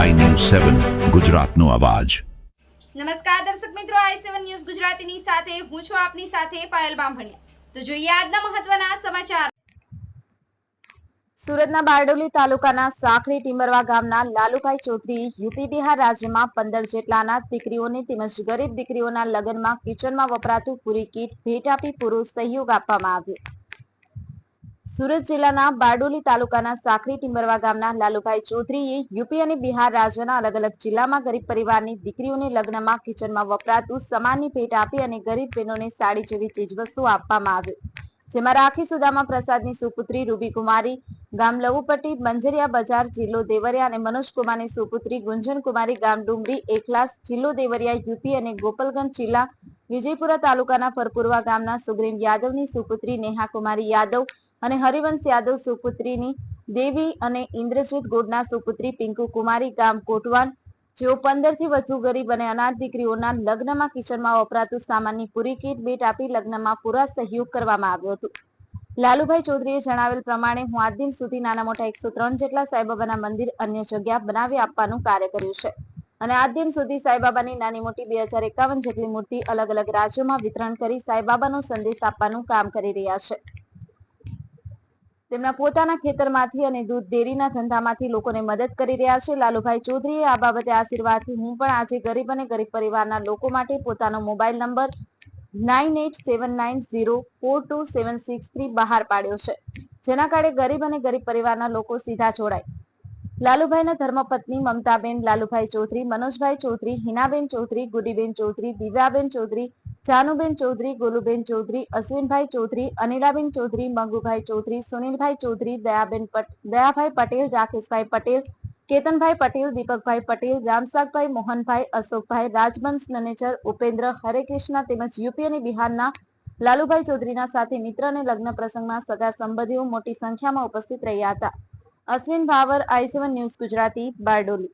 સેવન ગુજરાતનો અવાજ. નમસ્કાર દર્શક મિત્રો આઈ સેવન ન્યૂઝ ગુજરાતીની સાથે હું છું આપની સાથે પાયલ બામભણિયા. તો જોઈએ આજના મહત્વના સમાચાર. સુરતના બારડોલી તાલુકાના સાખરી ટીમરવા ગામના લાલુભાઈ ચૌધરી યુપી બિહાર રાજ્યમાં પંદર જેટલા અનાથ દીકરીઓને તેમજ ગરીબ દીકરીઓના લગ્નમાં કિચનમાં વપરાતું પૂરી કીટ ભેટ આપી પૂરો સહયોગ આપવામાં આવ્યો. સુરત જિલ્લાના બારડોલી તાલુકાના સાખરી ટીમરવા ગામના લાલુભાઈ ચૌધરીએ યુપી અને બિહાર રાજ્યના અલગ અલગ જિલ્લામાં ગરીબ પરિવારની દીકરીઓને લગ્નમાં, કિચનમાં વપરાતું સામાનની ભેટ આપી અને ગરીબ બહેનોને સાડી જેવી ચીજવસ્તુઓ આપવામાં આવી. જેમાં રાખી સુદામા પ્રસાદની સુપુત્રી રૂબી કુમારી ગામ લવુપટ્ટી બંજરિયા બજાર, જિલ્લો દેવરિયા અને મનોજ સુપુત્રી ગુંજન કુમારી ગામ ડુંગરી, એકલાસ, જિલ્લો દેવરિયા, યુપી અને ગોપાલગંજ જિલ્લા, વિજયપુરા તાલુકાના ફરપુરવા ગામના સુગ્રીમ યાદવની સુપુત્રી નેહા કુમારી યાદવ અને હરિવંશ યાદવ સુપુત્રીની દેવી અને ઇન્દ્રજીત ગોડના સુપુત્રી પિંકુ કુમારી ગામ કોટવાન, જેઓ પંદરથી વધુ ગરીબ અને અનાથ દીકરીઓના લગ્નમાં કિચનમાં વપરાતું સામાનની પૂરી કીટ ભેટ આપી લગ્નમાં પૂરા સહયોગ કરવામાં આવ્યો હતો. લાલુભાઈ ચૌધરીએ જણાવેલ પ્રમાણે હું આજ દિન સુધી નાના મોટા એકસો ત્રણ જેટલા સાંઈબાબાના મંદિર અન્ય જગ્યા બનાવી આપવાનું કાર્ય કર્યું છે. અને આજ દિન સુધી સાંઈબાબાની નાની મોટી બે હજાર એકાવન જેટલી મૂર્તિ અલગ અલગ રાજ્યોમાં વિતરણ કરી સાંઈબાબાનો સંદેશ આપવાનું કામ કરી રહ્યા છે. તેમના પોતાના ખેતરમાંથી અને દૂધ ડેરીના ધંધામાંથી લોકોને મદદ કરી રહ્યા છે. લાલુભાઈ ચૌધરીએ આ બાબતે આશીર્વાદથી હું પણ આજે ગરીબ અને ગરીબ પરિવારના લોકો માટે પોતાનો mobile number nine eight seven nine zero four two seven six three બહાર પાડ્યો છે. જેના કારણે ગરીબ અને ગરીબ પરિવારના લોકો સીધા જોડાય. લાલુભાઈના ધર્મપત્ની મમતાબેન, લાલુભાઈ ચૌધરી, મનોજભાઈ ચૌધરી, હિનાબેન ચૌધરી, ગુડીબેન ચૌધરી, દિવ્યાબેન ચૌધરી જાનુબેન ચૌધરી, ગોલુબેન ચૌધરી, અશ્વિનભાઈ ચૌધરી, અનિલાબેન ચૌધરી, મંગુભાઈ ચૌધરી, સુનિલભાઈ ચૌધરી, દયાબેન દયાભાઈ પટેલ, રાકેશભાઈ પટેલ, કેતનભાઈ પટેલ, દીપકભાઈ પટેલ, રામસાગભાઈ મોહનભાઈ, અશોકભાઈ રાજવંશ મેનેજર ઉપેન્દ્ર હરેકૃષ્ણ તેમજ યુપી અને બિહારના લાલુભાઈ ચૌધરીના સાથે મિત્ર અને લગ્ન પ્રસંગમાં સગા સંબંધીઓ મોટી સંખ્યામાં ઉપસ્થિત રહ્યા હતા. Ashwin Bhavar, I news Gujarati, Bardoli.